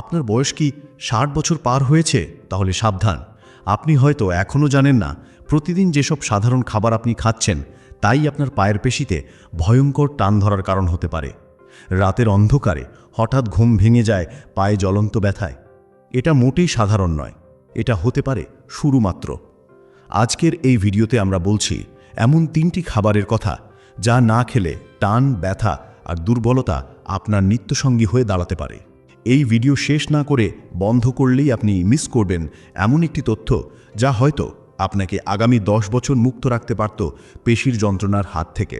আপনার বয়স কি ষাট বছর পার হয়েছে? তাহলে সাবধান। আপনি হয়তো এখনও জানেন না, প্রতিদিন যেসব সাধারণ খাবার আপনি খাচ্ছেন, তাই আপনার পায়ের পেশিতে ভয়ঙ্কর টান ধরার কারণ হতে পারে। রাতের অন্ধকারে হঠাৎ ঘুম ভেঙে যায় পায়ে জ্বলন্ত ব্যথায়। এটা মোটেই সাধারণ নয়, এটা হতে পারে শুরু মাত্র আজকের এই ভিডিওতে আমরা বলছি, এমন তিনটি খাবারের কথা যা না খেলে টান, ব্যথা আর দুর্বলতা আপনার নিত্যসঙ্গী হয়ে দাঁড়াতে পারে। এই ভিডিও শেষ না করে বন্ধ করলেই আপনি মিস করবেন এমন একটি তথ্য যা হয়তো আপনাকে আগামী দশ বছর মুক্ত রাখতে পারত পেশির যন্ত্রণার হাত থেকে।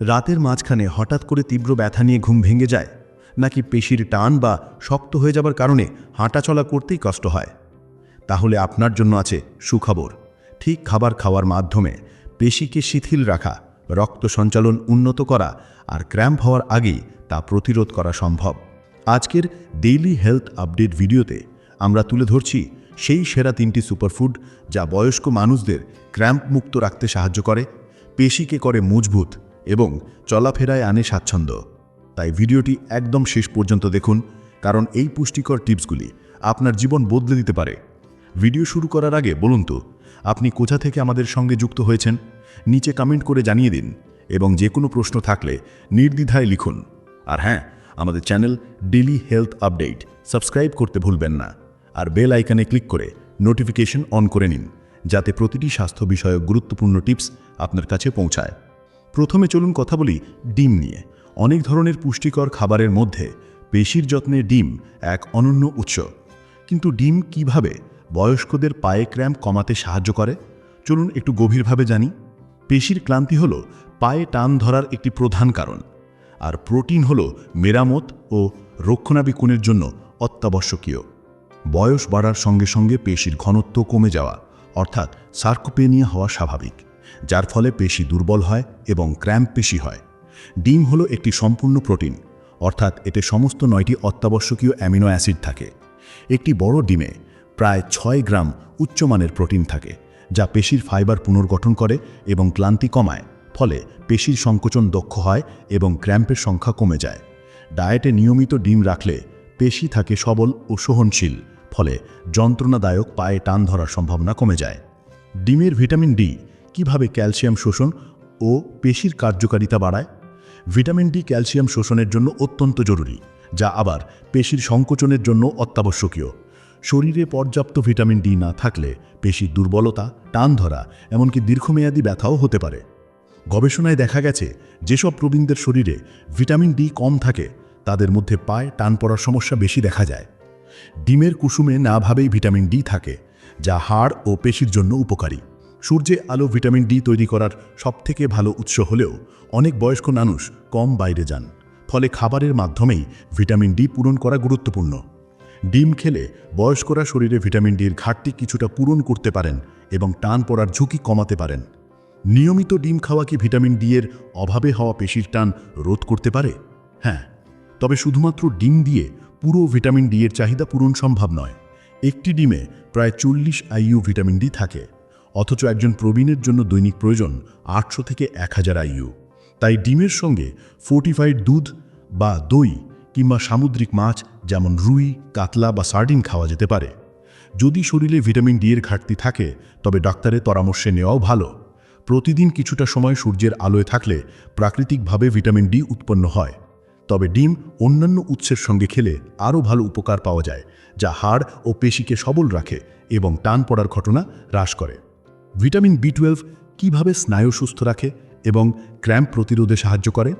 রাতের মাঝখানে হঠাৎ করে তীব্র ব্যথা নিয়ে ঘুম ভেঙে যায়, নাকি পেশির টান বা শক্ত হয়ে যাবার কারণে হাঁটাচলা করতেই কষ্ট হয়। তাহলে আপনার জন্য আছে সুখবর। ঠিক খাবার খাওয়ার মাধ্যমে পেশিকে শিথিল রাখা, রক্ত সঞ্চালন উন্নত করা আর ক্র্যাম্প হওয়ার আগেই তা প্রতিরোধ করা সম্ভব। আজকের ডেইলি হেলথ আপডেট ভিডিওতে আমরা তুলে ধরছি সেই সেরা তিনটি সুপারফুড যা বয়স্ক মানুষদের ক্র্যাম্প মুক্ত রাখতে সাহায্য করে, পেশিকে করে মজবুত এবং চলাফেরায় আনে স্বাচ্ছন্দ্য। তাই ভিডিওটি একদম শেষ পর্যন্ত দেখুন, কারণ এই পুষ্টিকর টিপসগুলি আপনার জীবন বদলে দিতে পারে। ভিডিও শুরু করার আগে বলুন তো, আপনি কোথা থেকে আমাদের সঙ্গে যুক্ত হয়েছেন? নিচে কমেন্ট করে জানিয়ে দিন এবং যে কোনো প্রশ্ন থাকলে নির্দ্বিধায় লিখুন। আর হ্যাঁ আমাদের channel daily health update subscribe করতে ভুলবেন না। আর বেল আইকনে ক্লিক করে নোটিফিকেশন অন করে নিন, যাতে প্রতিটি স্বাস্থ্য বিষয়ক গুরুত্বপূর্ণ টিপস আপনার কাছে পৌঁছায়। প্রথমে চলুন কথা বলি ডিম নিয়ে। অনেক ধরনের পুষ্টিকর খাবারের মধ্যে পেশির যত্নে ডিম এক অনন্য উৎস। কিন্তু ডিম কীভাবে বয়স্কদের পায়ে ক্র্যাম্প কমাতে সাহায্য করে? চলুন একটু গভীরভাবে জানি। পেশির ক্লান্তি হল পায়ে টান ধরার একটি প্রধান কারণ। আর প্রোটিন হল মেরামত ও রক্ষণাবেক্ষণের জন্য অত্যাবশ্যকীয়। বয়স বাড়ার সঙ্গে সঙ্গে পেশির ঘনত্ব কমে যাওয়া, অর্থাৎ সার্কোপেনিয়া হওয়া স্বাভাবিক, যার ফলে পেশি দুর্বল হয় এবং ক্র্যাম্প পেশি হয়। ডিম হলো একটি সম্পূর্ণ প্রোটিন, অর্থাৎ এতে সমস্ত নয়টি অত্যাবশ্যকীয় অ্যামিনো অ্যাসিড থাকে। একটি বড় ডিমে প্রায় ছয় গ্রাম উচ্চমানের প্রোটিন থাকে, যা পেশির ফাইবার পুনর্গঠন করে এবং ক্লান্তি কমায়। ফলে পেশির সংকোচন দক্ষ হয় এবং ক্র্যাম্পের সংখ্যা কমে যায়। ডায়েটে নিয়মিত ডিম রাখলে পেশি থাকে সবল ও সহনশীল, ফলে যন্ত্রণাদায়ক পায়ে টান ধরার সম্ভাবনা কমে যায়। ডিমের ভিটামিন ডি কীভাবে ক্যালসিয়াম শোষণ ও পেশির কার্যকারিতা বাড়ায়? ভিটামিন ডি ক্যালসিয়াম শোষণের জন্য অত্যন্ত জরুরি, যা আবার পেশির সংকোচনের জন্য অত্যাবশ্যকীয়। শরীরে পর্যাপ্ত ভিটামিন ডি না থাকলে পেশির দুর্বলতা, টান ধরা, এমনকি দীর্ঘমেয়াদী ব্যথাও হতে পারে। গবেষণায় দেখা গেছে, যেসব প্রবীণদের শরীরে ভিটামিন ডি কম থাকে, তাদের মধ্যে পায়ে টান পড়ার সমস্যা বেশি দেখা যায়। ডিমের কুসুমে না ভাবেই ভিটামিন ডি থাকে, যা হাড় ও পেশির জন্য উপকারী। সূর্যে আলো ভিটামিন ডি তৈরি করার সবথেকে ভালো উৎস হলেও অনেক বয়স্ক মানুষ কম বাইরে যান, ফলে খাবারের মাধ্যমেই ভিটামিন ডি পূরণ করা গুরুত্বপূর্ণ। ডিম খেলে বয়স্করা শরীরে ভিটামিন ডির ঘাটতি কিছুটা পূরণ করতে পারেন এবং টান পড়ার ঝুঁকি কমাতে পারেন। নিয়মিত ডিম খাওয়া কি ভিটামিন ডি এর অভাবে হওয়া পেশির টান রোধ করতে পারে? হ্যাঁ তবে শুধুমাত্র ডিম দিয়ে পুরো ভিটামিন ডি এর চাহিদা পূরণ সম্ভব নয়। একটি ডিমে প্রায় চল্লিশ আইইউ ভিটামিন ডি থাকে, অথচ একজন প্রবীণের জন্য দৈনিক প্রয়োজন আটশো থেকে এক হাজার আইইউ। তাই ডিমের সঙ্গে ফোর্টিফাইড দুধ বা দই কিংবা সামুদ্রিক মাছ যেমন রুই, কাতলা বা সার্ডিন খাওয়া যেতে পারে। যদি শরীরে ভিটামিন ডি এর ঘাটতি থাকে, তবে ডাক্তারের পরামর্শে নেওয়াও ভালো। প্রতিদিন কিছুটা সময় সূর্যের আলোয় থাকলে প্রাকৃতিকভাবে ভিটামিন ডি উৎপন্ন হয়। তবে ডিম অন্যান্য উৎসের সঙ্গে খেলে আরও ভালো উপকার পাওয়া যায়, যা হাড় ও পেশিকে সবল রাখে এবং টান পড়ার ঘটনা হ্রাস করে। ভিটামিন বি টুয়েলভ কীভাবে স্নায়ু সুস্থ রাখে এবং ক্র্যাম্প প্রতিরোধে সাহায্য করে?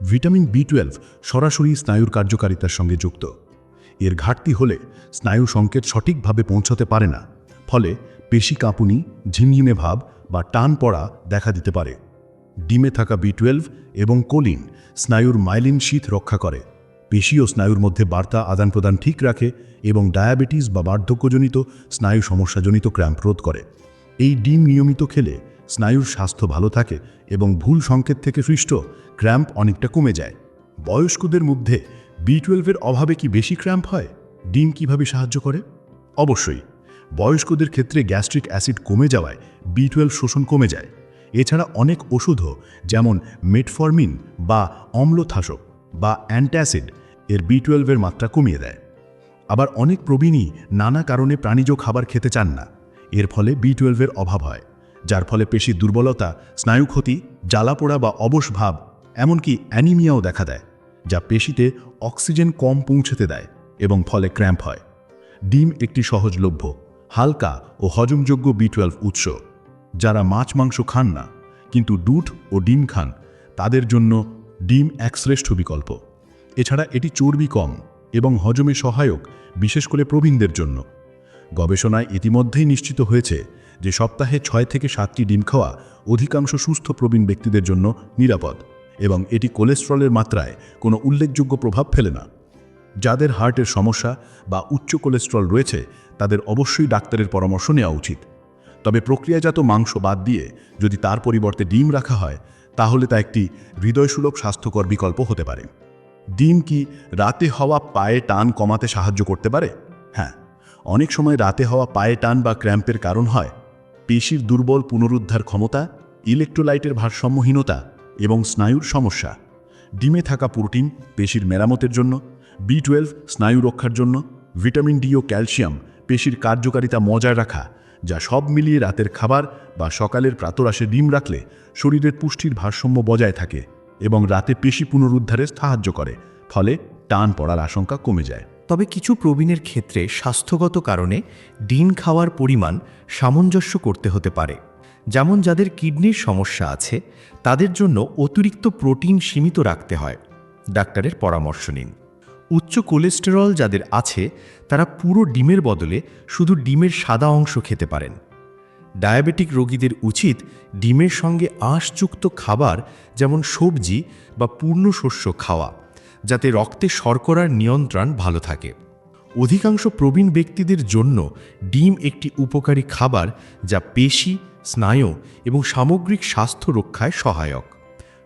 ভিটামিন বি টুয়েলভ সরাসরি স্নায়ুর কার্যকারিতার সঙ্গে যুক্ত। এর ঘাটতি হলে স্নায়ু সংকেত সঠিকভাবে পৌঁছতে পারে না। ফলে পেশি কাঁপুনি ঝিমঝিমে ভাব বা টান পড়া দেখা দিতে পারে। ডিমে থাকা বি টুয়েলভ এবং কোলিন স্নায়ুর মাইলিন শীত রক্ষা করে। পেশি ও স্নায়ুর মধ্যে বার্তা আদান প্রদান ঠিক রাখে এবং ডায়াবেটিস বা বার্ধক্যজনিত স্নায়ু সমস্যাজনিত ক্র্যাম্প রোধ করে। এই ডিম নিয়মিত খেলে স্নায়ুর স্বাস্থ্য ভালো থাকে এবং ভুল সংকেত থেকে সৃষ্ট ক্র্যাম্প অনেকটা কমে যায়। বয়স্কদের মধ্যে বি টুয়েলভের অভাবে কি বেশি ক্র্যাম্প হয়? ডিম কীভাবে সাহায্য করে? অবশ্যই। বয়স্কদের ক্ষেত্রে গ্যাস্ট্রিক অ্যাসিড কমে যাওয়ায় বি টুয়েলভ শোষণ কমে যায়। এছাড়া অনেক ওষুধও, যেমন মেটফরমিন বা অম্লথাসক বা অ্যান্টাসিড এর বি টুয়েলভের মাত্রা কমিয়ে দেয়। আবার অনেক প্রবীণই নানা কারণে প্রাণীজ খাবার খেতে চান না। এর ফলে বি টুয়েলভের অভাব হয়, যার ফলে পেশির দুর্বলতা স্নায়ু ক্ষতি জ্বালাপোড়া বা অবশ ভাব, এমনকি অ্যানিমিয়াও দেখা দেয়, যা পেশিতে অক্সিজেন কম পৌঁছতে দেয় এবং ফলে ক্র্যাম্প হয়। ডিম একটি সহজলভ্য। হালকা ও হজমযোগ্য বি টুয়েলভ উৎস। যারা মাছ মাংস খান না, কিন্তু দুধ ও ডিম খান, তাদের জন্য ডিম এক শ্রেষ্ঠ বিকল্প। এছাড়া এটি চর্বি কম এবং হজমে সহায়ক, বিশেষ করে প্রবীণদের জন্য। গবেষণায় ইতিমধ্যেই নিশ্চিত হয়েছে যে সপ্তাহে ছয় থেকে সাতটি ডিম খাওয়া অধিকাংশ সুস্থ প্রবীণ ব্যক্তিদের জন্য নিরাপদ এবং এটি কোলেস্ট্রলের মাত্রায় কোনো উল্লেখযোগ্য প্রভাব ফেলে না। যাদের হার্টের সমস্যা বা উচ্চ কোলেস্ট্রল রয়েছে, তাদের অবশ্যই ডাক্তারের পরামর্শ নেওয়া উচিত। তবে প্রক্রিয়াজাত মাংস বাদ দিয়ে যদি তার পরিবর্তে ডিম রাখা হয়, তাহলে তা একটি হৃদয়সুলভ স্বাস্থ্যকর বিকল্প হতে পারে। ডিম কি রাতে হওয়া পায়ে টান কমাতে সাহায্য করতে পারে? হ্যাঁ অনেক সময় রাতে হওয়া পায়ে টান বা ক্র্যাম্পের কারণ হয়। পেশির দুর্বল পুনরুদ্ধার ক্ষমতা, ইলেকট্রোলাইটের ভারসাম্যহীনতা এবং স্নায়ুর সমস্যা। ডিমে থাকা প্রোটিন পেশির মেরামতের জন্য বি টুয়েলভ স্নায়ু রক্ষার জন্য ভিটামিন ডি ও ক্যালসিয়াম পেশির কার্যকারিতা মজায় রাখা, যা সব মিলিয়ে রাতের খাবার বা সকালের প্রাতরাশে ডিম রাখলে শরীরের পুষ্টির ভারসাম্য বজায় থাকে এবং রাতে পেশি পুনরুদ্ধারে সাহায্য করে, ফলে টান পড়ার আশঙ্কা কমে যায়। তবে কিছু প্রবীণের ক্ষেত্রে স্বাস্থ্যগত কারণে ডিম খাওয়ার পরিমাণ সামঞ্জস্য করতে হতে পারে, যেমন যাদের কিডনির সমস্যা আছে, তাদের জন্য অতিরিক্ত প্রোটিন সীমিত রাখতে হয়। ডাক্তারের পরামর্শ নিন। উচ্চ কোলেস্টেরল যাদের আছে, তারা পুরো ডিমের বদলে শুধু ডিমের সাদা অংশ খেতে পারেন। ডায়াবেটিক রোগীদের উচিত ডিমের সঙ্গে আঁশযুক্ত খাবার, যেমন সবজি বা পূর্ণ শস্য খাওয়া, যাতে রক্তে শর্করার নিয়ন্ত্রণ ভালো থাকে। অধিকাংশ প্রবীণ ব্যক্তিদের জন্য ডিম একটি উপকারী খাবার যা পেশি, স্নায়ু এবং সামগ্রিক স্বাস্থ্য রক্ষায় সহায়ক।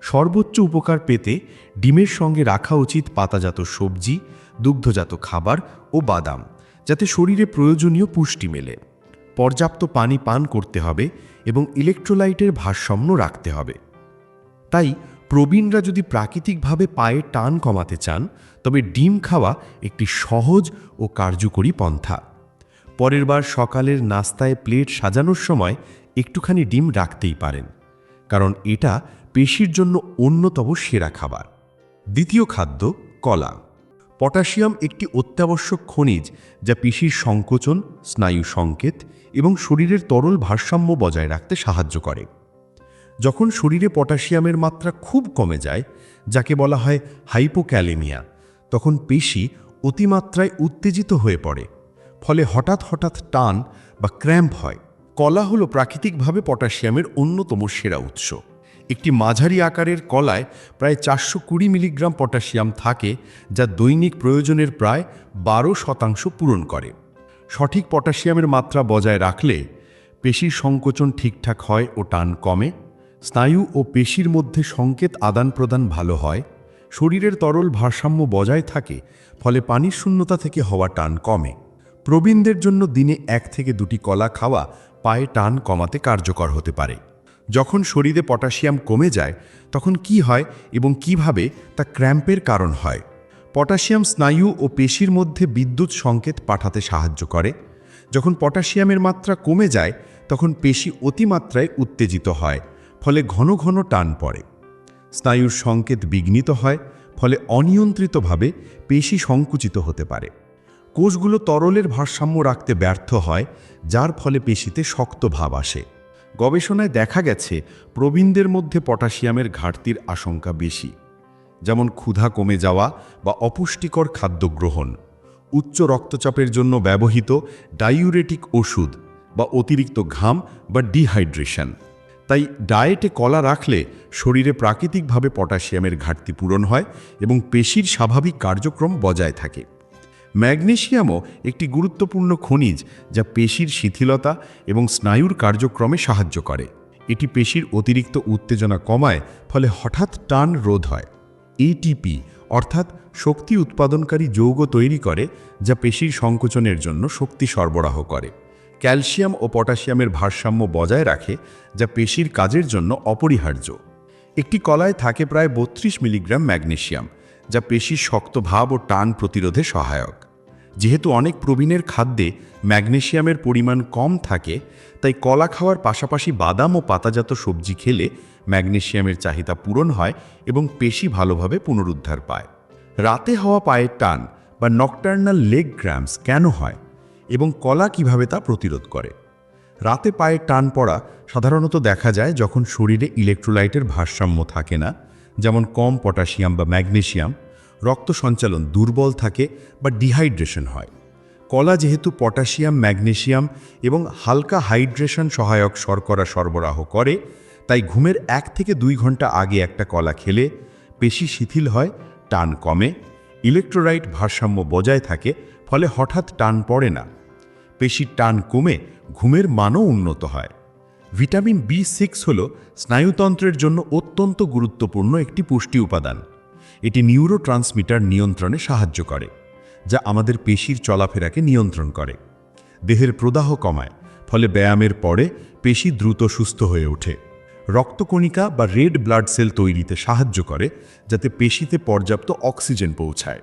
সর্বোচ্চ উপকার পেতে ডিমের সঙ্গে রাখা উচিত পাতাজাত সবজি, দুগ্ধজাত খাবার ও বাদাম, যাতে শরীরে প্রয়োজনীয় পুষ্টি মেলে। পর্যাপ্ত পানি পান করতে হবে এবং ইলেকট্রোলাইটের ভারসাম্য রাখতে হবে। তাই প্রবীণরা যদি প্রাকৃতিকভাবে পায়ে টান কমাতে চান, তবে ডিম খাওয়া একটি সহজ ও কার্যকরী পন্থা। পরের বার সকালের নাস্তায় প্লেট সাজানোর সময় একটুখানি ডিম রাখতেই পারেন, কারণ এটা পেশির জন্য অন্যতম সেরা খাবার। দ্বিতীয় খাদ্য, কলা। পটাশিয়াম একটি অত্যাবশ্যক খনিজ যা পেশির সংকোচন, স্নায়ু সংকেত এবং শরীরের তরল ভারসাম্য বজায় রাখতে সাহায্য করে। যখন শরীরে পটাশিয়ামের মাত্রা খুব কমে যায়, যাকে বলা হয় হাইপোক্যালেমিয়া, তখন পেশি অতিমাত্রায় উত্তেজিত হয়ে পড়ে, ফলে হঠাৎ হঠাৎ টান বা ক্র্যাম্প হয়। কলা হলো প্রাকৃতিকভাবে পটাশিয়ামের অন্যতম সেরা উৎস। একটি মাঝারি আকারের কলায় প্রায় চারশো কুড়ি মিলিগ্রাম পটাশিয়াম থাকে, যা দৈনিক প্রয়োজনের প্রায় বারো শতাংশ পূরণ করে। সঠিক পটাশিয়ামের মাত্রা বজায় রাখলে পেশির সংকোচন ঠিকঠাক হয় ও টান কমে, স্নায়ু ও পেশির মধ্যে সংকেত আদান প্রদান ভালো হয়, শরীরের তরল ভারসাম্য বজায় থাকে, ফলে পানির শূন্যতা থেকে হওয়া টান কমে। প্রবীণদের জন্য দিনে এক থেকে দুটি কলা খাওয়া পায়ে টান কমাতে কার্যকর হতে পারে। যখন শরীরে পটাশিয়াম কমে যায়, তখন কি হয় এবং কীভাবে তা ক্র্যাম্পের কারণ হয়। পটাশিয়াম স্নায়ু ও পেশির মধ্যে বিদ্যুৎ সংকেত পাঠাতে সাহায্য করে। যখন পটাশিয়ামের মাত্রা কমে যায়, তখন পেশি অতিমাত্রায় উত্তেজিত হয়, ফলে ঘন ঘন টান পড়ে। স্নায়ুর সংকেত বিঘ্নিত হয়, ফলে অনিয়ন্ত্রিতভাবে পেশি সংকুচিত হতে পারে। কোষগুলো তরলের ভারসাম্য রাখতে ব্যর্থ হয়, যার ফলে পেশিতে শক্ত ভাব আসে। গবেষণায় দেখা গেছে, প্রবীণদের মধ্যে পটাশিয়ামের ঘাটতির আশঙ্কা বেশি। যেমন ক্ষুধা কমে যাওয়া বা অপুষ্টিকর খাদ্য গ্রহণ। উচ্চ রক্তচাপের জন্য ব্যবহৃত ডাইউরেটিক ওষুধ বা অতিরিক্ত ঘাম বা ডিহাইড্রেশন। তাই ডায়েটে কলা রাখলে শরীরে প্রাকৃতিকভাবে পটাশিয়ামের ঘাটতি পূরণ হয় এবং পেশির স্বাভাবিক কার্যক্রম বজায় থাকে। ম্যাগনেশিয়ামও একটি গুরুত্বপূর্ণ খনিজ যা পেশির শিথিলতা এবং স্নায়ুর কার্যক্রমে সাহায্য করে। এটি পেশির অতিরিক্ত উত্তেজনা কমায়, ফলে হঠাৎ টান রোধ হয়। এটিপি অর্থাৎ শক্তি উৎপাদনকারী যৌগ তৈরি করে, যা পেশির সংকোচনের জন্য শক্তি সরবরাহ করে। ক্যালসিয়াম ও পটাশিয়ামের ভারসাম্য বজায় রাখে, যা পেশির কাজের জন্য অপরিহার্য। একটি কলায় থাকে প্রায় বত্রিশ মিলিগ্রাম ম্যাগনেশিয়াম। যা পেশির শক্ত ভাব ও টান প্রতিরোধে সহায়ক। যেহেতু অনেক প্রবীণের খাদ্যে ম্যাগনেশিয়ামের পরিমাণ কম থাকে, তাই কলা খাওয়ার পাশাপাশি বাদাম ও পাতাজাত সবজি খেলে ম্যাগনেশিয়ামের চাহিদা পূরণ হয় এবং পেশি ভালোভাবে পুনরুদ্ধার পায়। রাতে হওয়া পায়ের টান বা নকটার্নাল লেগ গ্র্যামস কেন হয় এবং কলা কীভাবে তা প্রতিরোধ করে? রাতে পায়ে টান পড়া সাধারণত দেখা যায় যখন শরীরে ইলেকট্রোলাইটের ভারসাম্য থাকে না যেমন কম পটাশিয়াম বা ম্যাগনেসিয়াম রক্ত সঞ্চালন দুর্বল থাকে বা ডিহাইড্রেশন হয়। কলা যেহেতু পটাশিয়াম, ম্যাগনেশিয়াম এবং হালকা হাইড্রেশন সহায়ক শর্করা সরবরাহ করে, তাই ঘুমের এক থেকে দুই ঘণ্টা আগে একটা কলা খেলে পেশি শিথিল হয়, টান কমে, ইলেকট্রোলাইট ভারসাম্য বজায় থাকে, ফলে হঠাৎ টান পড়ে না। পেশির টান কমে, ঘুমের মানও উন্নত হয়। ভিটামিন বি সিক্স হল স্নায়ুতন্ত্রের জন্য অত্যন্ত গুরুত্বপূর্ণ একটি পুষ্টি উপাদান। এটি নিউরো নিয়ন্ত্রণে সাহায্য করে, যা আমাদের পেশির চলাফেরাকে নিয়ন্ত্রণ করে। দেহের প্রদাহ কমায়, ফলে ব্যায়ামের পরে পেশি দ্রুত সুস্থ হয়ে ওঠে। রক্তকণিকা বা রেড ব্লাড সেল তৈরিতে সাহায্য করে, যাতে পেশিতে পর্যাপ্ত অক্সিজেন পৌঁছায়।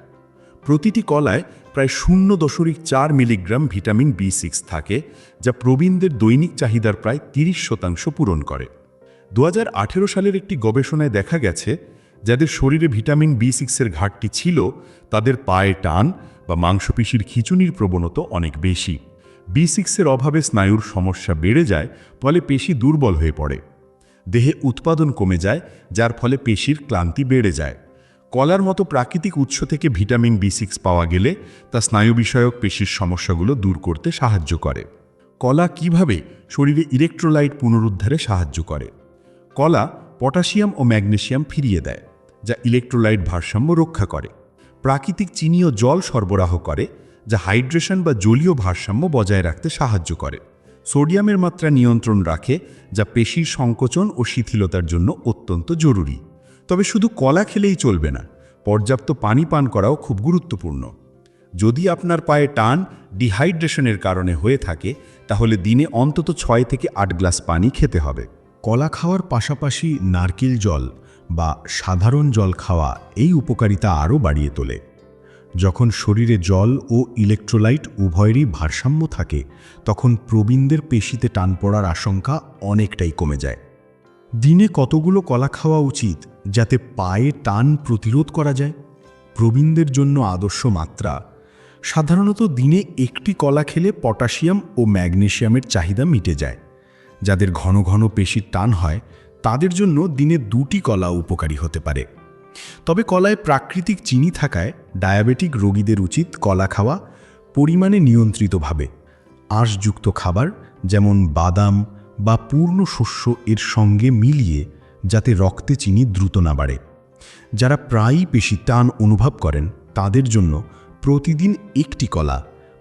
প্রতিটি কলায় প্রায় শূন্য দশমিক চার মিলিগ্রাম ভিটামিন বি সিক্স থাকে, যা প্রবীণদের দৈনিক চাহিদার প্রায় তিরিশ শতাংশ পূরণ করে। দু হাজার আঠেরো সালের একটি গবেষণায় দেখা গেছে, যাদের শরীরে ভিটামিন বি সিক্সের ঘাটতি ছিল, তাদের পায়ে টান বা মাংসপেশির খিচুনির প্রবণতা অনেক বেশি। বি সিক্সের অভাবে স্নায়ুর সমস্যা বেড়ে যায়, ফলে পেশি দুর্বল হয়ে পড়ে। দেহে উৎপাদন কমে যায়, যার ফলে পেশির ক্লান্তি বেড়ে যায়। কলার মতো প্রাকৃতিক উৎস থেকে ভিটামিন বি সিক্স পাওয়া গেলে তা স্নায়ু বিষয়ক পেশির সমস্যাগুলো দূর করতে সাহায্য করে। কলা কীভাবে শরীরে ইলেকট্রোলাইট পুনরুদ্ধারে সাহায্য করে? কলা পটাশিয়াম ও ম্যাগনেসিয়াম ফিরিয়ে দেয়, যা ইলেকট্রোলাইট ভারসাম্য রক্ষা করে। প্রাকৃতিক চিনি ও জল সরবরাহ করে, যা হাইড্রেশন বা জলীয় ভারসাম্য বজায় রাখতে সাহায্য করে। সোডিয়ামের মাত্রা নিয়ন্ত্রণ রাখে, যা পেশির সংকোচন ও শিথিলতার জন্য অত্যন্ত জরুরি। তবে শুধু কলা খেলেই চলবে না, পর্যাপ্ত পানি পান করাও খুব গুরুত্বপূর্ণ। যদি আপনার পায়ে টান ডিহাইড্রেশনের কারণে হয়ে থাকে, তাহলে দিনে অন্তত ছয় থেকে আট গ্লাস পানি খেতে হবে। কলা খাওয়ার পাশাপাশি নারকেল জল বা সাধারণ জল খাওয়া এই উপকারিতা আরও বাড়িয়ে তোলে। যখন শরীরে জল ও ইলেকট্রোলাইট উভয়েরই ভারসাম্য থাকে, তখন প্রবীণদের পেশিতে টান পড়ার আশঙ্কা অনেকটাই কমে যায়। দিনে কতগুলো কলা খাওয়া উচিত যাতে পায়ে টান প্রতিরোধ করা যায়। প্রবীণদের জন্য আদর্শ মাত্রা। সাধারণত দিনে একটি কলা খেলে পটাশিয়াম ও ম্যাগনেশিয়ামের চাহিদা মিটে যায়। যাদের ঘন ঘন পেশির টান হয়, তাদের জন্য দিনে দুটি কলা উপকারী হতে পারে। তবে কলায় প্রাকৃতিক চিনি থাকায় ডায়াবেটিক রোগীদের উচিত কলা খাওয়া পরিমাণে নিয়ন্ত্রিতভাবে। আঁশযুক্ত খাবার, যেমন বাদাম বা পূর্ণ শস্য এর সঙ্গে মিলিয়ে যাতে রক্তে চিনি দ্রুত না বাড়ে। যারা প্রায়ই পেশি টান অনুভব করেন, তাদের জন্য প্রতিদিন একটি কলা,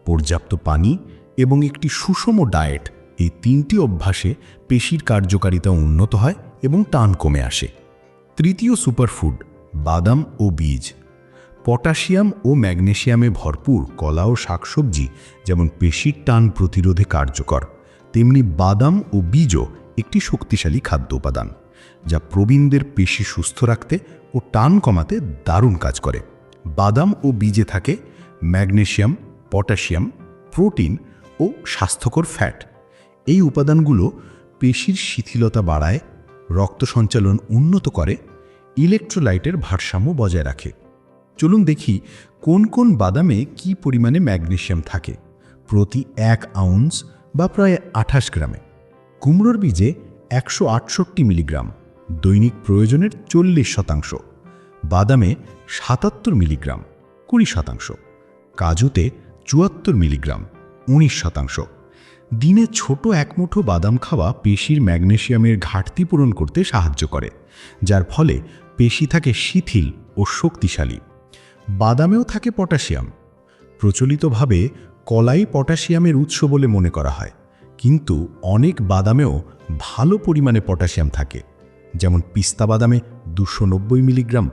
পর্যাপ্ত পানি এবং একটি সুষম ডায়েট এই তিনটি অভ্যাসে পেশির কার্যকারিতা উন্নত হয় এবং টান কমে আসে। তৃতীয় সুপারফুড, বাদাম ও বীজ। পটাশিয়াম ও ম্যাগনেশিয়ামে ভরপুর কলা ও শাকসবজি যেমন পেশির টান প্রতিরোধে কার্যকর, তেমনি বাদাম ও বীজও একটি শক্তিশালী খাদ্য উপাদান। যা প্রবীণদের পেশি সুস্থ রাখতে ও টান কমাতে দারুণ কাজ করে। বাদাম ও বীজে থাকে ম্যাগনেশিয়াম, পটাশিয়াম, প্রোটিন ও স্বাস্থ্যকর ফ্যাট। এই উপাদানগুলো পেশির শিথিলতা বাড়ায়, রক্ত সঞ্চালন উন্নত করে, ইলেকট্রোলাইটের ভারসাম্য বজায় রাখে। চলুন দেখি কোন কোন বাদামে কি পরিমাণে ম্যাগনেশিয়াম থাকে। প্রতি এক আউন্স বা প্রায় আঠাশ গ্রামে। কুমড়োর বীজে একশো আটষট্টি মিলিগ্রাম। দৈনিক প্রয়োজনের চল্লিশ শতাংশ, বাদামে সাতাত্তর মিলিগ্রাম, কুড়ি শতাংশ, কাজুতে চুয়াত্তর মিলিগ্রাম, উনিশ শতাংশ। দিনে ছোট এক মুঠো বাদাম খাওয়া পেশির ম্যাগনেসিয়ামের ঘাটতি পূরণ করতে সাহায্য করে, যার ফলে পেশি থাকে শিথিল ও শক্তিশালী। বাদামেও থাকে পটাশিয়াম। প্রচলিতভাবে কলাই পটাশিয়ামের উৎস বলে মনে করা হয়, কিন্তু অনেক বাদামেও ভালো পরিমাণে পটাশিয়াম থাকে। যেমন পিস্তা বাদামে দুশো মিলিগ্রাম,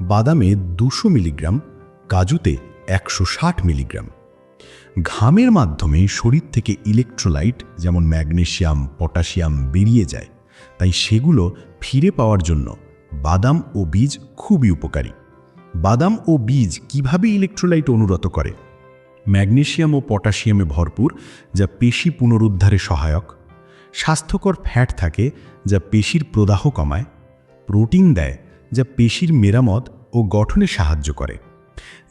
বাদামে দুশো মিলিগ্রাম, কাজুতে একশো ষাট মিলিগ্রাম। ঘামের মাধ্যমে শরীর থেকে ইলেকট্রোলাইট যেমন ম্যাগনেসিয়াম পটাশিয়াম বেরিয়ে যায়, তাই সেগুলো ফিরে পাওয়ার জন্য বাদাম ও বীজ খুবই উপকারী। বাদাম ও বীজ কীভাবে ইলেকট্রোলাইট অনুরত করে? ম্যাগনেসিয়াম ও পটাশিয়ামে ভরপুর, যা পেশি পুনরুদ্ধারে সহায়ক। স্বাস্থ্যকর ফ্যাট থাকে যা পেশির প্রদাহ কমায়, প্রোটিন দেয় যা পেশির মেরামত ও গঠনে সাহায্য করে।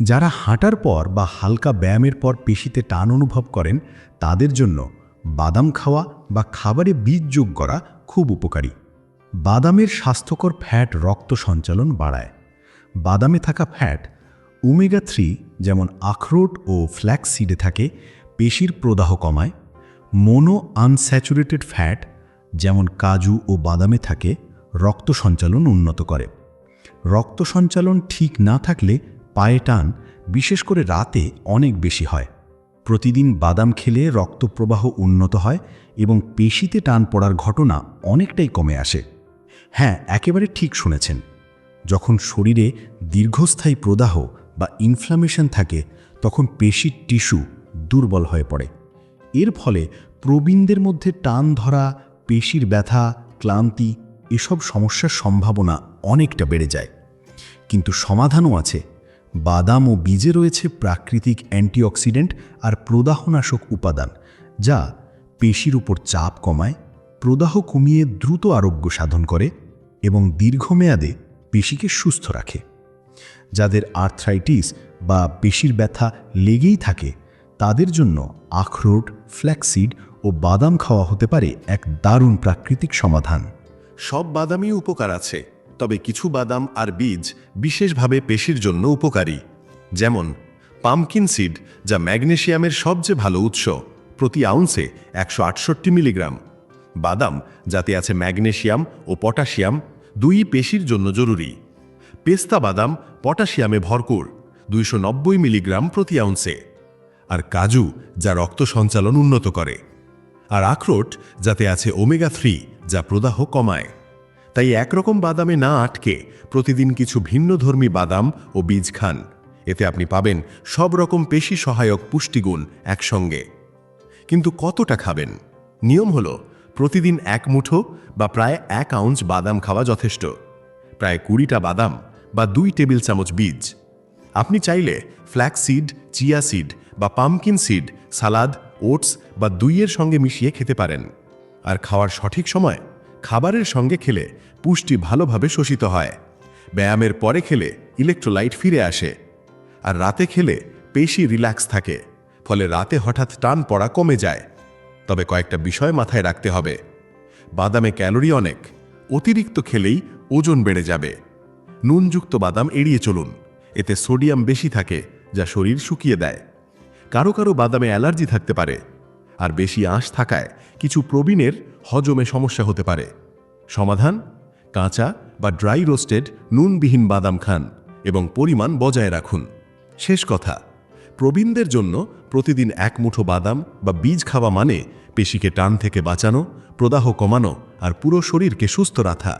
যারা হাঁটার পর বা হালকা ব্যায়ামের পর পেশিতে টান অনুভব করেন, তাদের জন্য বাদাম খাওয়া বা খাবারে বীজ যোগ করা খুব উপকারী। বাদামের স্বাস্থ্যকর ফ্যাট রক্ত সঞ্চালন বাড়ায়। বাদামে থাকা ফ্যাট ওমেগা থ্রি যেমন আখরোট ও ফ্ল্যাক্স সিডে থাকে, পেশির প্রদাহ কমায় মোনো আনস্যাচুরেটেড ফ্যাট যেমন কাজু ও বাদামে থাকে, রক্ত সঞ্চালন উন্নত করে। রক্ত সঞ্চালন ঠিক না থাকলে পায়ে টান, বিশেষ করে রাতে, অনেক বেশি হয়। প্রতিদিন বাদাম খেলে রক্তপ্রবাহ উন্নত হয় এবং পেশিতে টান পড়ার ঘটনা অনেকটাই কমে আসে। হ্যাঁ একেবারে ঠিক শুনেছেন। যখন শরীরে দীর্ঘস্থায়ী প্রদাহ বা ইনফ্লামেশন থাকে, তখন পেশির টিস্যু দুর্বল হয়ে পড়ে। এর ফলে প্রবীণদের মধ্যে টান ধরা, পেশির ব্যথা, ক্লান্তি এসব সমস্যার সম্ভাবনা অনেকটা বেড়ে যায়। কিন্তু সমাধানও আছে। বাদাম ও বীজে রয়েছে প্রাকৃতিক অ্যান্টিঅক্সিডেন্ট আর প্রদাহনাশক উপাদান, যা পেশির উপর চাপ কমায়, প্রদাহ কমিয়ে দ্রুত আরোগ্য সাধন করে এবং দীর্ঘমেয়াদে পেশিকে সুস্থ রাখে। যাদের আর্থ্রাইটিস বা পেশির ব্যথা লেগেই থাকে তাদের জন্য আখরোট ফ্ল্যাক্সিড ও বাদাম খাওয়া হতে পারে এক দারুণ প্রাকৃতিক সমাধান। সব বাদামই উপকার আছে, তবে কিছু বাদাম আর বীজ বিশেষভাবে পেশির জন্য উপকারী। যেমন পামকিন সিড যা ম্যাগনেশিয়ামের সবচেয়ে ভালো উৎস, প্রতি আউন্সে একশো আটষট্টি মিলিগ্রাম। বাদাম, যাতে আছে ম্যাগনেশিয়াম ও পটাশিয়াম, দুই পেশির জন্য জরুরি। পেস্তা বাদাম পটাশিয়ামে ভরপুর, দুইশো নব্বই মিলিগ্রাম প্রতি আউন্সে। আর কাজু যা রক্ত সঞ্চালন উন্নত করে, আর আখরোট যাতে আছে ওমেগা থ্রি যা প্রদাহ কমায়। তাই একরকম বাদামে না আটকে প্রতিদিন কিছু ভিন্নধর্মী বাদাম ও বীজ খান। এতে আপনি পাবেন সব রকম পেশি সহায়ক পুষ্টিগুণ একসঙ্গে। কিন্তু কতটা খাবেন? নিয়ম হল, প্রতিদিন এক মুঠো বা প্রায় এক আউন্স বাদাম খাওয়া যথেষ্ট। প্রায় কুড়িটা বাদাম বা দুই টেবিল চামচ বীজ। আপনি চাইলে ফ্ল্যাক্স সিড, চিয়া সিড বা পামকিন সিড সালাদ ওটস বা দুইয়ের সঙ্গে মিশিয়ে খেতে পারেন। আর খাওয়ার সঠিক সময় খাবারের সঙ্গে খেলে পুষ্টি ভালোভাবে শোষিত হয়। ব্যায়ামের পরে খেলে ইলেকট্রোলাইট ফিরে আসে। আর রাতে খেলে পেশি রিল্যাক্স থাকে, ফলে রাতে হঠাৎ টান পড়া কমে যায়। তবে কয়েকটা বিষয় মাথায় রাখতে হবে। বাদামে ক্যালোরি অনেক, অতিরিক্ত খেলেই ওজন বেড়ে যাবে। নুনযুক্ত বাদাম এড়িয়ে চলুন, এতে সোডিয়াম বেশি থাকে, যা শরীর শুকিয়ে দেয়। কারও কারও বাদামে অ্যালার্জি থাকতে পারে, আর বেশি আঁশ থাকায় কিছু প্রবীণের হজমে সমস্যা হতে পারে। সমাধান, কাঁচা বা ড্রাই রোস্টেড নুনবিহীন বাদাম খান এবং পরিমাণ বজায় রাখুন। শেষ কথা প্রবীণদের জন্য প্রতিদিন এক মুঠো বাদাম বা বীজ খাওয়া মানে পেশিকে টান থেকে বাঁচানো, প্রদাহ কমানো আর পুরো শরীরকে সুস্থ রাখা।